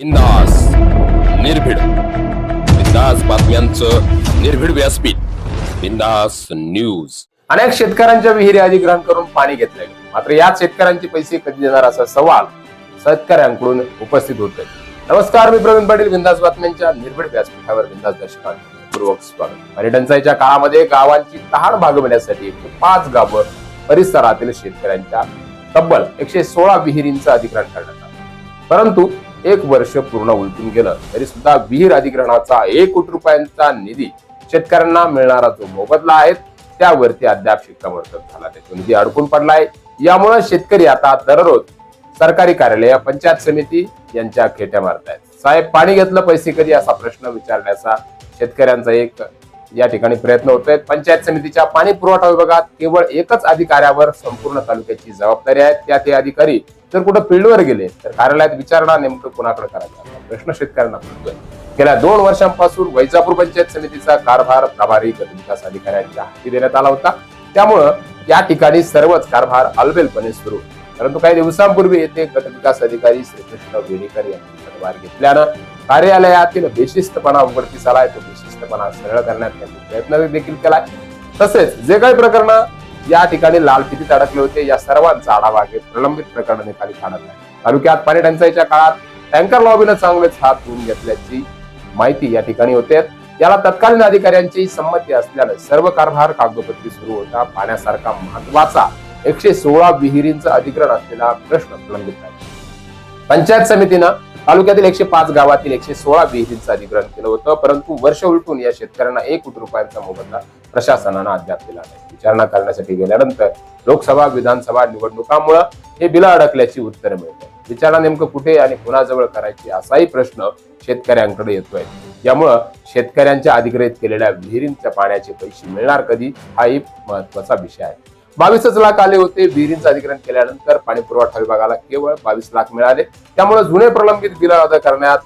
बिंदास निर्भीड. बिंदास बातम्यांचं निर्भीड व्यासपीठ. बिंदास न्यूज. अनेक शेतकऱ्यांच्या विहिरी अधिग्रहण करून पाणी घेतले मात्र याच शेतकऱ्यांचे पैसे कधी देणार असा सवाल शेतकऱ्यांकडून उपस्थित होत नमस्कार मी प्रवीण पाटील बिंदास बातम्यांच्या निर्भीड व्यासपीठावर बिंदास दर्शकांपूर्वक स्वागत. पर्यटनचाईच्या काळामध्ये गावांची तहान भागवण्यासाठी पाच गावं परिसरातील शेतकऱ्यांच्या तब्बल एकशे सोळा विहिरींचं अधिग्रहण करण्यात आलं. परंतु एक वर्ष पूर्ण उलटून गेलं तरी सुद्धा विहीर अधिग्रहणाचा एक कोटी रुपयांचा निधी शेतकऱ्यांना मिळणारा जो मोबदला आहे त्यावरती अद्याप शिक्कामोर्तब झाला नाही. तो निधी अडकून पडलाय. यामुळे शेतकरी आता दररोज सरकारी कार्यालय पंचायत समिती यांच्या खेट्या मारत आहेत साहेब पाणी घेतलं पैसे कधी? असा प्रश्न विचारण्याचा शेतकऱ्यांचा एक या ठिकाणी प्रयत्न होतोय पंचायत समितीच्या पाणी पुरवठा विभागात केवळ एकच अधिकाऱ्यावर संपूर्ण तालुक्याची जबाबदारी आहे. त्या ते अधिकारी जर कुठं फील्डवर गेले तर कार्यालयात विचारणा नेमकं कुणाकडे करायचा? प्रश्न शेतकऱ्यांना पडतोय. गेल्या दोन वर्षांपासून वैजापूर पंचायत समितीचा कारभार प्रभारी गटविकास अधिकाऱ्यांच्या हाती देण्यात आला होता. त्यामुळं या ठिकाणी सर्वच कारभार अलबेलपणे सुरू. परंतु काही दिवसांपूर्वी येथे गटविकास अधिकारी श्रीकृष्ण वेणेकर यांनी पदभार घेतल्यानं कार्यालयातील बेशिस्तपणा उघडकीस आलाय तो बेशिस्तपणा सरळ करण्यात त्यांनी प्रयत्न देखील केलाय. तसेच जे काही प्रकरण या ठिकाणी लाल फितीत अडकले होते या सर्वांचा आढावा घेत प्रलंबित प्रकरण निकाली काढत आहे तालुक्यात पाणी टंचाईच्या काळात टँकर लॉबीनं चांगलेच हात धुवून घेतल्याची माहिती या ठिकाणी होते. याला तत्कालीन अधिकाऱ्यांची संमती असल्याने सर्व कारभार कागदोपत्री सुरू होता. पाण्यासारखा महत्त्वाचा एकशे सोळा विहिरींचं अधिग्रहण असलेला प्रश्न प्रलंबित आहे. पंचायत समितीनं तालुक्यातील एकशे पाच गावातील एकशे सोळा विहिरींचं अधिग्रहण केलं होतं परंतु वर्ष उलटून या शेतकऱ्यांना एक कोटी रुपयांचा मोबदला प्रशासनानं अद्याप दिला नाही. विचारणा करण्यासाठी गेल्यानंतर लोकसभा विधानसभा निवडणुकामुळे हे बिलं अडकल्याची उत्तरं मिळतात. विचारणा नेमकं कुठे आणि कुणाजवळ करायची असाही प्रश्न शेतकऱ्यांकडे येतोय. यामुळं शेतकऱ्यांच्या अधिग्रहित केलेल्या विहिरींच्या पाण्याचे पैसे मिळणार कधी हा एक महत्त्वाचा विषय आहे. बावीसच लाख आले होते. विहिरींचं अधिग्रहण केल्यानंतर पाणी पुरवठा विभागाला केवळ बावीस लाख मिळाले. त्यामुळे जुने प्रलंबित बिलं अदा करण्यात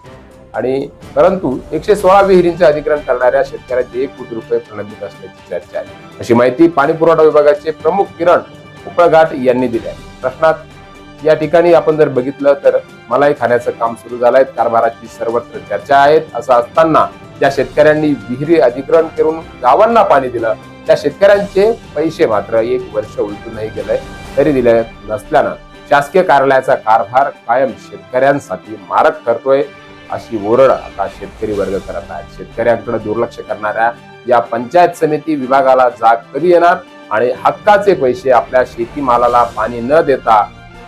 आणि परंतु एकशे सोळा विहिरींचे अधिग्रहण करणाऱ्या शेतकऱ्यांचे एक कोटी रुपये प्रलंबित असल्याची चर्चा आहे. अशी माहिती पाणी पुरवठा विभागाचे प्रमुख किरण उपळघाट यांनी दिली आहे. प्रश्नात या ठिकाणी आपण जर बघितलं तर मलाही खाण्याचं काम सुरू झालंय. कारभाराची सर्वत्र चर्चा आहेत. असं असताना ज्या शेतकऱ्यांनी विहिरी अधिग्रहण करून गावांना पाणी दिलं त्या शेतकऱ्यांचे पैसे मात्र एक वर्ष उलटूनही गेलंय. तरी दिले नसल्यानं शासकीय कार्यालयाचा कारभार कायम शेतकऱ्यांसाठी मारक ठरतोय अशी ओरड आता शेतकरी वर्ग करत आहेत. शेतकऱ्यांकडे दुर्लक्ष करणाऱ्या या पंचायत समिती विभागाला जाग कधी येणार आणि हक्काचे पैसे आपल्या शेतीमालाला पाणी न देता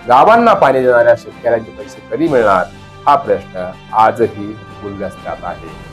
गावांना पाणी देणाऱ्या शेतकऱ्यांचे पैसे कधी मिळणार? हा प्रश्न आजही गुलदस्त्यात आहे.